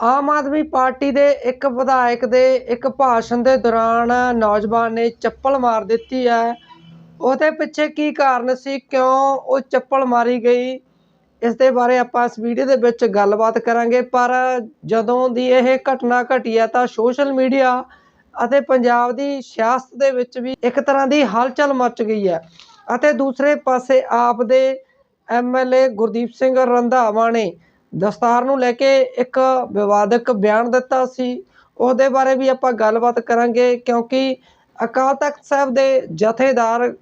Aam Aadmi party ਦੇ ਇੱਕ ਵਿਧਾਇਕ ਦੇ ਇੱਕ ਭਾਸ਼ਣ ਦੇ ਦੌਰਾਨ ਨੌਜਵਾਨ ਨੇ ਚੱਪਲ ਮਾਰ ਦਿੱਤੀ ਹੈ। ਉਹਦੇ ਪਿੱਛੇ ਕੀ ਕਾਰਨ ਸੀ? ਕਿਉਂ ਉਹ ਚੱਪਲ ਮਾਰੀ ਗਈ? ਇਸ ਦੇ ਬਾਰੇ ਆਪਾਂ ਇਸ ਵੀਡੀਓ ਦੇ ਵਿੱਚ ਗੱਲਬਾਤ ਕਰਾਂਗੇ। ਪਰ ਜਦੋਂ ਦੀ ਇਹ ਘਟਨਾ ਘਟੀ ਹੈ ਤਾਂ ਸੋਸ਼ਲ ਮੀਡੀਆ ਅਤੇ ਪੰਜਾਬ ਦੀ ਸਿਆਸਤ ਦੇ ਵਿੱਚ ਵੀ ਇੱਕ ਤਰ੍ਹਾਂ ਦੀ ਹਲਚਲ ਮਚ ਗਈ ਹੈ। ਅਤੇ ਦੂਸਰੇ ਪਾਸੇ ਆਪ ਦੇ ਐਮਐਲਏ ਗੁਰਦੀਪ ਸਿੰਘ ਰੰਧਾਵਾ ਨੇ ਦਸਤਾਰ ਨੂੰ ਲੈ ਕੇ ਇੱਕ ਵਿਵਾਦਕ ਬਿਆਨ ਦਿੱਤਾ ਸੀ। ਉਹਦੇ ਬਾਰੇ ਵੀ ਆਪਾਂ ਗੱਲਬਾਤ ਕਰਾਂਗੇ ਕਿਉਂਕਿ ਅਕਾਲ ਤਖਤ ਸਾਹਿਬ ਦੇ ਜਥੇਦਾਰ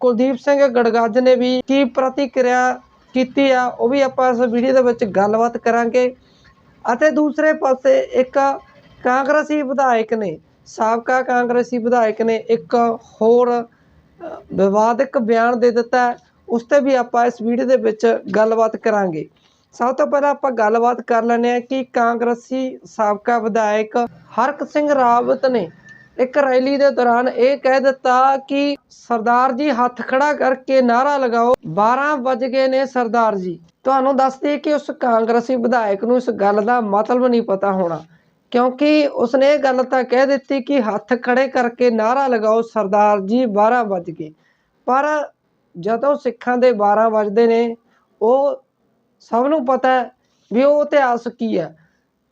ਕੁਲਦੀਪ ਸਿੰਘ ਗੜਗੱਜ ਨੇ ਵੀ ਕੀ ਪ੍ਰਤੀਕਿਰਿਆ ਕੀਤੀ ਆ, ਉਹ ਵੀ ਆਪਾਂ ਇਸ ਵੀਡੀਓ ਦੇ ਵਿੱਚ ਗੱਲਬਾਤ ਕਰਾਂਗੇ। ਅਤੇ ਦੂਸਰੇ ਪਾਸੇ ਇੱਕ ਕਾਂਗਰਸੀ ਵਿਧਾਇਕ ਨੇ, ਸਾਬਕਾ ਕਾਂਗਰਸੀ ਵਿਧਾਇਕ ਨੇ ਇੱਕ ਹੋਰ ਵਿਵਾਦਕ ਬਿਆਨ ਦੇ ਦਿੱਤਾ। ਉਸ ਤੇ ਵੀ ਆਪਾਂ ਇਸ ਵੀਡੀਓ ਦੇ ਵਿੱਚ ਗੱਲਬਾਤ ਕਰਾਂਗੇ। ਸਭ ਤੋਂ ਪਹਿਲਾਂ ਆਪਾਂ ਗੱਲਬਾਤ ਕਰ ਲੈਂਦੇ ਹਾਂ ਕਿ ਕਾਂਗਰਸੀ ਸਾਬਕਾ ਵਿਧਾਇਕ ਹਰਕ ਸਿੰਘ ਰਾਵਤ ਨੇ ਇੱਕ ਰੈਲੀ ਦੇ ਦੌਰਾਨ ਇਹ ਕਹਿ ਦਿੱਤਾ ਕਿ ਸਰਦਾਰ ਜੀ ਹੱਥ ਖੜਾ ਕਰਕੇ ਨਾਰਾ ਲਗਾਓ 12 ਵੱਜ ਗਏ ਨੇ ਸਰਦਾਰ ਜੀ। ਤੁਹਾਨੂੰ ਦੱਸ ਦਈਏ ਕਿ ਉਸ ਕਾਂਗਰਸੀ ਵਿਧਾਇਕ ਨੂੰ ਇਸ ਗੱਲ ਦਾ ਮਤਲਬ ਨਹੀਂ ਪਤਾ ਹੋਣਾ, ਕਿਉਂਕਿ ਉਸਨੇ ਇਹ ਗੱਲ ਤਾਂ ਕਹਿ ਦਿੱਤੀ ਕਿ ਹੱਥ ਖੜੇ ਕਰਕੇ ਨਾਰਾ ਲਗਾਓ, ਸਰਦਾਰ ਜੀ 12 ਵੱਜ ਗਏ। ਪਰ ਜਦੋਂ ਸਿੱਖਾਂ ਦੇ 12 ਵੱਜਦੇ ਨੇ, ਉਹ ਸਭ ਨੂੰ ਪਤਾ ਹੈ ਵੀ ਉਹ ਇਤਿਹਾਸ ਕੀ ਹੈ।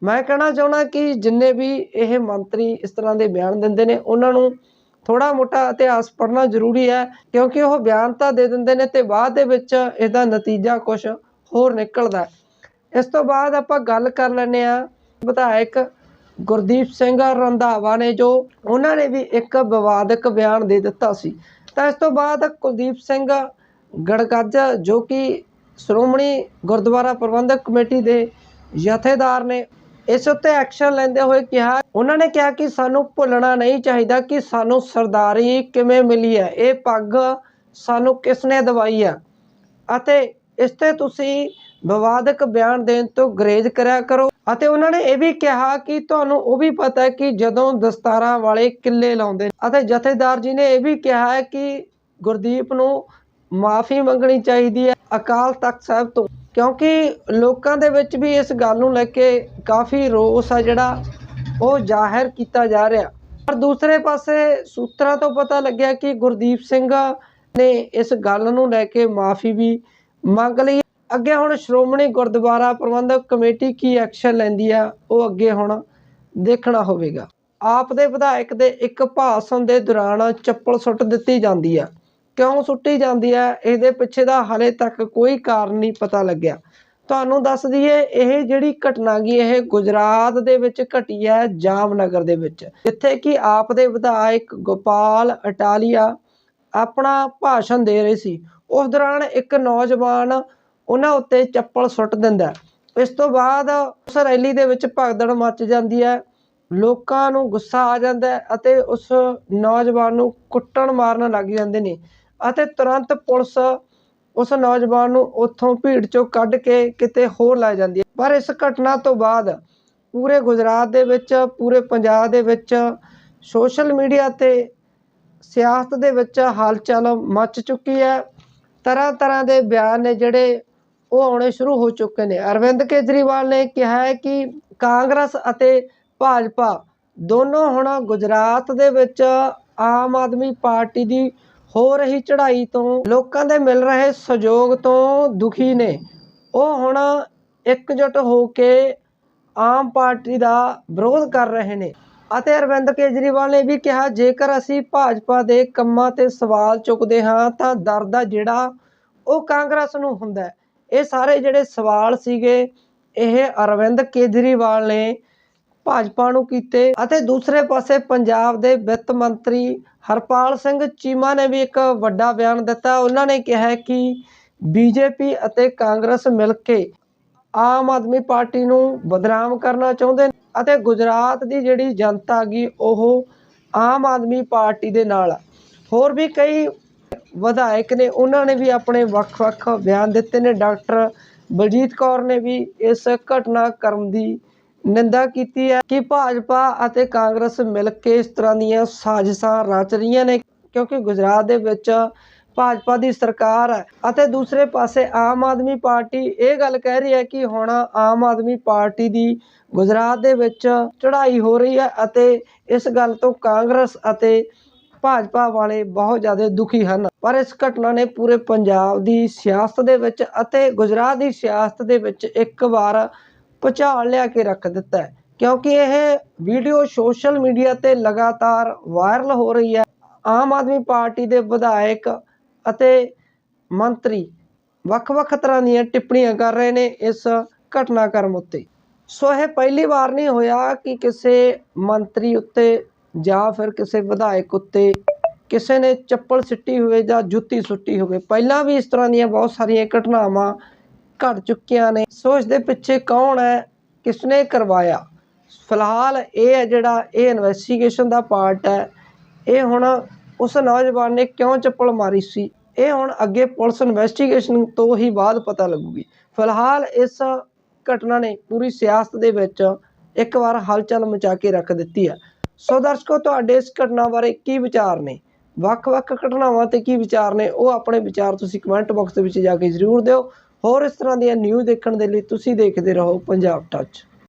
ਮੈਂ ਕਹਿਣਾ ਚਾਹੁੰਦਾ ਕਿ ਜਿੰਨੇ ਵੀ ਇਹ ਮੰਤਰੀ ਇਸ ਤਰ੍ਹਾਂ ਦੇ ਬਿਆਨ ਦਿੰਦੇ ਨੇ, ਉਹਨਾਂ ਨੂੰ ਥੋੜਾ ਮੋਟਾ ਇਤਿਹਾਸ ਪੜ੍ਹਨਾ ਜ਼ਰੂਰੀ ਹੈ, ਕਿਉਂਕਿ ਉਹ ਬਿਆਨ ਤਾਂ ਦੇ ਦਿੰਦੇ ਨੇ ਤੇ ਬਾਅਦ ਦੇ ਵਿੱਚ ਇਹਦਾ ਨਤੀਜਾ ਕੁਝ ਹੋਰ ਨਿਕਲਦਾ ਇਸ ਤੋਂ ਬਾਅਦ ਆਪਾਂ ਗੱਲ ਕਰ ਲੈਂਦੇ ਆ ਵਿਧਾਇਕ ਗੁਰਦੀਪ ਸਿੰਘ ਰੰਧਾਵਾ ਨੇ, ਜੋ ਉਹਨਾਂ ਨੇ ਵੀ ਇੱਕ ਵਿਵਾਦਕ ਬਿਆਨ ਦੇ ਦਿੱਤਾ ਸੀ। ਤਾਂ ਇਸ ਤੋਂ ਬਾਅਦ ਕੁਲਦੀਪ ਸਿੰਘ ਗੜਗੱਜ, ਜੋ ਕਿ ਸ਼੍ਰੋਮਣੀ ਗੁਰਦੁਆਰਾ ਪ੍ਰਬੰਧਕ ਕਮੇਟੀ ਦੇ ਜਥੇਦਾਰ ਨੇ ਇਸ ਉੱਤੇ ਐਕਸ਼ਨ ਲੈਂਦੇ ਹੋਏ ਕਿਹਾ, ਉਹਨਾਂ ਨੇ ਕਿਹਾ ਕਿ ਸਾਨੂੰ ਭੁੱਲਣਾ ਨਹੀਂ ਚਾਹੀਦਾ ਕਿ ਸਾਨੂੰ ਸਰਦਾਰੀ ਕਿਵੇਂ ਮਿਲੀ ਹੈ, ਇਹ ਪੱਗ ਸਾਨੂੰ ਕਿਸ ਨੇ ਦਵਾਈ ਆ ਅਤੇ ਇਸ ਤੇ ਤੁਸੀਂ ਵਿਵਾਦਕ ਬਿਆਨ ਦੇਣ ਤੋਂ ਗਰੇਜ ਕਰਿਆ ਕਰੋ। ਅਤੇ ਉਹਨਾਂ ਨੇ ਇਹ ਵੀ ਕਿਹਾ ਕਿ ਤੁਹਾਨੂੰ ਉਹ ਵੀ ਪਤਾ ਹੈ ਕਿ ਜਦੋਂ ਦਸਤਾਰਾਂ ਵਾਲੇ ਕਿੱਲੇ ਲਾਉਂਦੇ ਨੇ। ਅਤੇ ਜਥੇਦਾਰ ਜੀ ਨੇ ਇਹ ਵੀ ਕਿਹਾ ਹੈ ਕਿ ਗੁਰਦੀਪ ਨੂੰ ਮਾਫੀ ਮੰਗਣੀ ਚਾਹੀਦੀ ਹੈ। ਅਕਾਲ ਤਖਤ ਸਾਹਿਬ ਤੋਂ, ਕਿਉਂਕਿ ਲੋਕਾਂ ਦੇ ਵਿੱਚ ਵੀ ਇਸ ਗੱਲ ਨੂੰ ਲੈ ਕੇ ਕਾਫੀ ਰੋਸ ਆ ਜਿਹੜਾ ਉਹ ਜ਼ਾਹਿਰ ਕੀਤਾ ਜਾ ਰਿਹਾ। ਪਰ ਦੂਸਰੇ ਪਾਸੇ ਸੂਤਰਾਂ ਤੋਂ ਪਤਾ ਲੱਗਿਆ ਕਿ ਗੁਰਦੀਪ ਸਿੰਘ ਨੇ ਇਸ ਗੱਲ ਨੂੰ ਲੈ ਕੇ ਮਾਫੀ ਵੀ ਮੰਗ ਲਈ। ਅੱਗੇ ਹੁਣ ਸ਼੍ਰੋਮਣੀ ਗੁਰਦੁਆਰਾ ਪ੍ਰਬੰਧਕ ਕਮੇਟੀ ਕੀ ਐਕਸ਼ਨ ਲੈਂਦੀ ਆ, ਉਹ ਅੱਗੇ ਹੁਣ ਦੇਖਣਾ ਹੋਵੇਗਾ। ਆਪ ਦੇ ਵਿਧਾਇਕ ਦੇ ਇੱਕ ਭਾਸ਼ਣ ਦੇ ਦੌਰਾਨ ਚੱਪਲ ਸੁੱਟ ਦਿੱਤੀ ਜਾਂਦੀ ਆ। ਕਿਉਂ ਸੁੱਟੀ ਜਾਂਦੀ ਹੈ ਇਹਦੇ ਪਿੱਛੇ ਦਾ ਹਾਲੇ ਤੱਕ ਕੋਈ ਕਾਰਨ ਨਹੀਂ ਪਤਾ ਲੱਗਿਆ। ਤੁਹਾਨੂੰ ਦੱਸ ਦਈਏ, ਇਹ ਜਿਹੜੀ ਘਟਨਾ ਗੀ, ਇਹ ਗੁਜਰਾਤ ਦੇ ਵਿੱਚ ਘਟੀ ਹੈ ਜਾਮਨਗਰ ਦੇ ਵਿੱਚ। ਜਿੱਥੇ ਕਿ ਆਪ ਦੇ ਵਿਧਾਇਕ ਗੋਪਾਲ ਅਟਾਲੀਆ ਆਪਣਾ ਭਾਸ਼ਣ ਦੇ ਰਹੇ ਸੀ। ਉਸ ਦੌਰਾਨ ਇੱਕ ਨੌਜਵਾਨ ਉਹਨਾਂ ਉੱਤੇ ਚੱਪਲ ਸੁੱਟ ਦਿੰਦਾ ਇਸ ਤੋਂ ਬਾਅਦ ਉਸ ਰੈਲੀ ਦੇ ਵਿੱਚ ਭਗਦੜ ਮੱਚ ਜਾਂਦੀ ਹੈ ਲੋਕਾਂ ਨੂੰ ਗੁੱਸਾ ਆ ਜਾਂਦਾ ਹੈ ਅਤੇ ਉਸ ਨੌਜਵਾਨ ਨੂੰ ਕੁੱਟਣ ਮਾਰਨ ਲੱਗ ਜਾਂਦੇ ਨੇ। ਅਤੇ ਤੁਰੰਤ ਪੁਲਿਸ ਉਸ ਨੌਜਵਾਨ ਨੂੰ ਉੱਥੋਂ ਭੀੜ ਚੋਂ ਕੱਢ ਕੇ ਕਿਤੇ ਹੋਰ ਲੈ ਜਾਂਦੀ ਹੈ। ਪਰ ਇਸ ਘਟਨਾ ਤੋਂ ਬਾਅਦ ਪੂਰੇ ਗੁਜਰਾਤ ਦੇ ਵਿੱਚ, ਪੂਰੇ ਪੰਜਾਬ ਦੇ ਵਿੱਚ, ਸੋਸ਼ਲ ਮੀਡੀਆ ਤੇ ਸਿਆਸਤ ਦੇ ਵਿੱਚ ਹਲਚਲ ਮਚ ਚੁੱਕੀ ਹੈ। ਤਰ੍ਹਾਂ ਤਰ੍ਹਾਂ ਦੇ ਬਿਆਨ ਨੇ ਜਿਹੜੇ ਉਹ ਆਉਣੇ ਸ਼ੁਰੂ ਹੋ ਚੁੱਕੇ ਨੇ। ਅਰਵਿੰਦ ਕੇਜਰੀਵਾਲ ਨੇ ਕਿਹਾ ਹੈ ਕਿ ਕਾਂਗਰਸ ਅਤੇ ਭਾਜਪਾ ਦੋਨੋਂ ਹੁਣ ਗੁਜਰਾਤ ਦੇ ਵਿੱਚ ਆਮ ਆਦਮੀ ਪਾਰਟੀ ਦੀ ਹੋ ਰਹੀ ਚੜ੍ਹਾਈ ਤੋਂ ਲੋਕਾਂ ਦੇ ਮਿਲ ਰਹੇ ਸਹਿਯੋਗ ਤੋਂ ਦੁਖੀ ਨੇ। ਉਹ ਹੁਣ ਇਕਜੁੱਟ ਹੋ ਕੇ ਆਮ ਪਾਰਟੀ ਦਾ ਵਿਰੋਧ ਕਰ ਰਹੇ ਨੇ ਅਤੇ ਅਰਵਿੰਦ ਕੇਜਰੀਵਾਲ ਨੇ ਵੀ ਕਿਹਾ, ਜੇਕਰ ਅਸੀਂ ਭਾਜਪਾ ਦੇ ਕੰਮਾਂ ਤੇ ਸਵਾਲ ਚੁੱਕਦੇ ਹਾਂ, ਤਾਂ ਦਰਦ ਦਾ ਜਿਹੜਾ ਉਹ ਕਾਂਗਰਸ ਨੂੰ ਹੁੰਦਾ ਇਹ ਸਾਰੇ ਜਿਹੜੇ ਸਵਾਲ ਸੀਗੇ, ਇਹ ਅਰਵਿੰਦ ਕੇਜਰੀਵਾਲ ਨੇ ਭਾਜਪਾ ਨੂੰ ਕੀਤੇ ਅਤੇ ਦੂਸਰੇ ਪਾਸੇ ਪੰਜਾਬ ਦੇ ਵਿੱਤ ਮੰਤਰੀ ਹਰਪਾਲ ਸਿੰਘ ਚੀਮਾ ਨੇ ਵੀ ਇੱਕ ਵੱਡਾ ਬਿਆਨ ਦਿੱਤਾ। ਉਹਨਾਂ ਨੇ ਕਿਹਾ ਕਿ ਬੀਜੇਪੀ ਅਤੇ ਕਾਂਗਰਸ ਮਿਲ ਕੇ ਆਮ ਆਦਮੀ ਪਾਰਟੀ ਨੂੰ ਬਦਨਾਮ ਕਰਨਾ ਚਾਹੁੰਦੇ ਨੇ ਅਤੇ ਗੁਜਰਾਤ ਦੀ ਜਿਹੜੀ ਜਨਤਾ ਗੀ, ਉਹ ਆਮ ਆਦਮੀ ਪਾਰਟੀ ਦੇ ਨਾਲ ਹੋਰ ਵੀ ਕਈ ਵਿਧਾਇਕ ਨੇ, ਉਹਨਾਂ ਨੇ ਵੀ ਆਪਣੇ ਵੱਖ-ਵੱਖ ਬਿਆਨ ਦਿੱਤੇ ਨੇ। ਡਾਕਟਰ ਬਲਜੀਤ ਕੌਰ ਨੇ ਵੀ ਇਸ ਘਟਨਾਕ੍ਰਮ ਦੀ ਨਿੰਦਾ ਕੀਤੀ ਹੈ ਕਿ ਭਾਜਪਾ ਅਤੇ ਕਾਂਗਰਸ ਮਿਲ ਕੇ ਇਸ ਤਰ੍ਹਾਂ ਦੀਆਂ ਸਾਜ਼ਿਸ਼ਾਂ ਰਚ ਰਹੀਆਂ ਨੇ, ਕਿਉਂਕਿ ਗੁਜਰਾਤ ਦੇ ਵਿੱਚ ਭਾਜਪਾ ਦੀ ਸਰਕਾਰ ਹੈ ਅਤੇ ਦੂਸਰੇ ਪਾਸੇ ਆਮ ਆਦਮੀ ਪਾਰਟੀ ਇਹ ਗੱਲ ਕਹਿ ਰਹੀ ਹੈ ਕਿ ਹੁਣ ਆਮ ਆਦਮੀ ਪਾਰਟੀ ਦੀ ਗੁਜਰਾਤ ਦੇ ਵਿੱਚ ਚੜ੍ਹਾਈ ਹੋ ਰਹੀ ਹੈ ਅਤੇ ਇਸ ਗੱਲ ਤੋਂ ਕਾਂਗਰਸ ਅਤੇ ਭਾਜਪਾ ਵਾਲੇ ਬਹੁਤ ਜ਼ਿਆਦਾ ਦੁਖੀ ਹਨ। ਪਰ ਇਸ ਘਟਨਾ ਨੇ ਪੂਰੇ ਪੰਜਾਬ ਦੀ ਸਿਆਸਤ ਦੇ ਵਿੱਚ ਅਤੇ ਗੁਜਰਾਤ ਦੀ ਸਿਆਸਤ ਦੇ ਵਿੱਚ ਇੱਕ ਵਾਰ ਭੁਚਾਲ ਲਿਆ ਕੇ ਰੱਖ ਦਿੱਤਾ ਹੈ। ਕਿਉਂਕਿ ਇਹ ਵੀਡੀਓ ਸੋਸ਼ਲ ਮੀਡੀਆ ਤੇ ਲਗਾਤਾਰ ਵਾਇਰਲ ਹੋ ਰਹੀ ਹੈ। ਆਮ ਆਦਮੀ ਪਾਰਟੀ ਦੇ ਵਿਧਾਇਕ ਅਤੇ ਮੰਤਰੀ ਵੱਖ-ਵੱਖ ਤਰ੍ਹਾਂ ਦੀਆਂ ਟਿੱਪਣੀਆਂ ਕਰ ਰਹੇ ਨੇ ਇਸ ਘਟਨਾਕ੍ਰਮ ਉੱਤੇ। ਸੋ ਇਹ ਪਹਿਲੀ ਵਾਰ ਨਹੀਂ ਹੋਇਆ ਕਿ ਕਿਸੇ ਮੰਤਰੀ ਉੱਤੇ ਜਾਂ ਫਿਰ ਕਿਸੇ ਵਿਧਾਇਕ ਉੱਤੇ ਕਿਸੇ ਨੇ ਚੱਪਲ ਸਿੱਟੀ ਹੋਵੇ ਜਾਂ ਜੁੱਤੀ ਸੁੱਟੀ ਹੋਵੇ। ਪਹਿਲਾਂ ਵੀ ਇਸ ਤਰ੍ਹਾਂ ਦੀਆਂ ਬਹੁਤ ਸਾਰੀਆਂ ਘਟਨਾਵਾਂ ਘਟ ਚੁੱਕੀਆਂ ਨੇ। ਸੋ ਇਸ ਦੇ ਪਿੱਛੇ ਕੌਣ ਹੈ? ਕਿਸਨੇ ਕਰਵਾਇਆ? ਫਿਲਹਾਲ ਇਹ ਹੈ ਜਿਹੜਾ ਇਹ ਇਨਵੈਸਟੀਗੇਸ਼ਨ ਦਾ ਪਾਰਟ ਹੈ। ਇਹ ਹੁਣ ਉਸ ਨੌਜਵਾਨ ਨੇ ਕਿਉਂ ਚੱਪਲ ਮਾਰੀ ਸੀ? ਇਹ ਹੁਣ ਅੱਗੇ ਪੁਲਿਸ ਇਨਵੈਸਟੀਗੇਸ਼ਨ ਤੋਂ ਹੀ ਬਾਅਦ ਪਤਾ ਲੱਗੂਗੀ। ਫਿਲਹਾਲ ਇਸ ਘਟਨਾ ਨੇ ਪੂਰੀ ਸਿਆਸਤ ਦੇ ਵਿੱਚ ਇੱਕ ਵਾਰ ਹਲਚਲ ਮਚਾ ਕੇ ਰੱਖ ਦਿੱਤੀ ਹੈ। ਸੋ ਦਰਸ਼ਕੋ, ਤੁਹਾਡੇ ਇਸ ਘਟਨਾ ਬਾਰੇ ਕੀ ਵਿਚਾਰ ਨੇ? ਵੱਖ-ਵੱਖ ਘਟਨਾਵਾਂ ਤੇ ਕੀ ਵਿਚਾਰ ਨੇ? ਉਹ ਆਪਣੇ ਵਿਚਾਰ ਤੁਸੀਂ ਕਮੈਂਟ ਬਾਕਸ ਦੇ ਵਿੱਚ ਜਾ ਕੇ ਜ਼ਰੂਰ ਦਿਓ। ਹੋਰ ਇਸ ਤਰ੍ਹਾਂ ਦੀਆਂ ਨਿਊਜ਼ ਦੇਖਣ ਦੇ ਲਈ ਤੁਸੀਂ ਦੇਖਦੇ ਰਹੋ ਪੰਜਾਬ ਟੱਚ